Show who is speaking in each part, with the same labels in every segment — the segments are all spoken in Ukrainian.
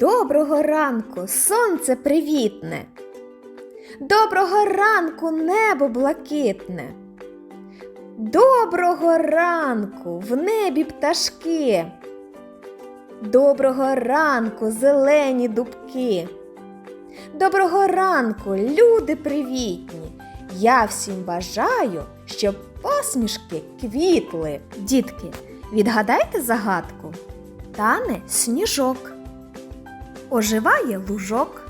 Speaker 1: Доброго ранку, сонце привітне. Доброго ранку, небо блакитне. Доброго ранку, в небі пташки. Доброго ранку, зелені дубки. Доброго ранку, люди привітні. Я всім бажаю, щоб посмішки квітли. Дітки, відгадайте загадку. Тане сніжок. Оживає лужок.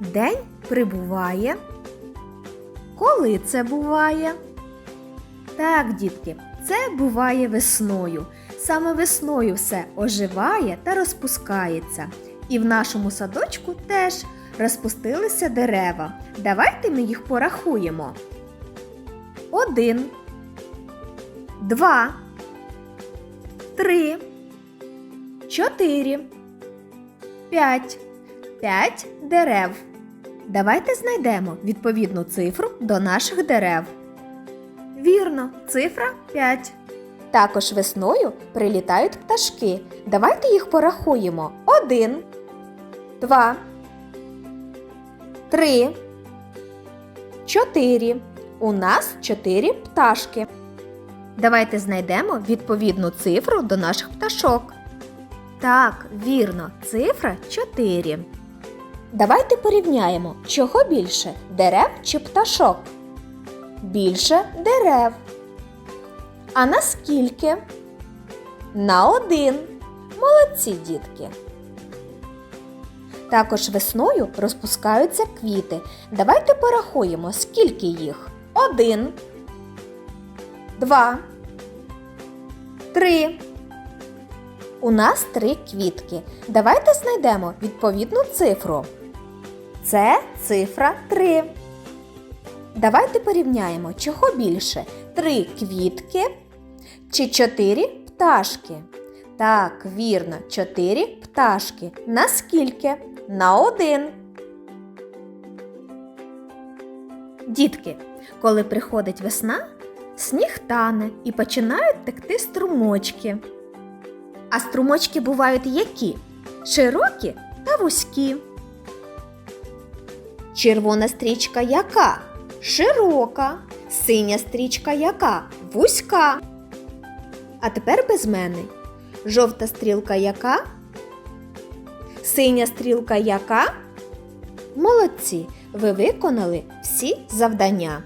Speaker 1: День прибуває. Коли це буває? Так, дітки, це буває весною. Саме весною все оживає та розпускається. І в нашому садочку теж розпустилися дерева. Давайте ми їх порахуємо. Один, два, три, чотири, п'ять. П'ять дерев. Давайте знайдемо відповідну цифру до наших дерев. Вірно, цифра 5. Також весною прилітають пташки. Давайте їх порахуємо. Один, два, три, чотири. У нас чотири пташки. Давайте знайдемо відповідну цифру до наших пташок. Так, вірно, цифра 4. Давайте порівняємо, чого більше дерев чи пташок. Більше дерев. А наскільки? На один. Молодці дітки. Також весною розпускаються квіти. Давайте порахуємо, скільки їх. Один. Два. Три. У нас три квітки. Давайте знайдемо відповідну цифру. Це цифра 3. Давайте порівняємо, чого більше: три квітки чи чотири пташки. Так, вірно, чотири пташки. Наскільки? На один. Дітки, коли приходить весна, сніг тане і починають текти струмочки. А струмочки бувають які? Широкі та вузькі. Червона стрічка яка? Широка. Синя стрічка яка? Вузька. А тепер безменний. Жовта стрілка яка? Синя стрілка яка? Молодці! Ви виконали всі завдання.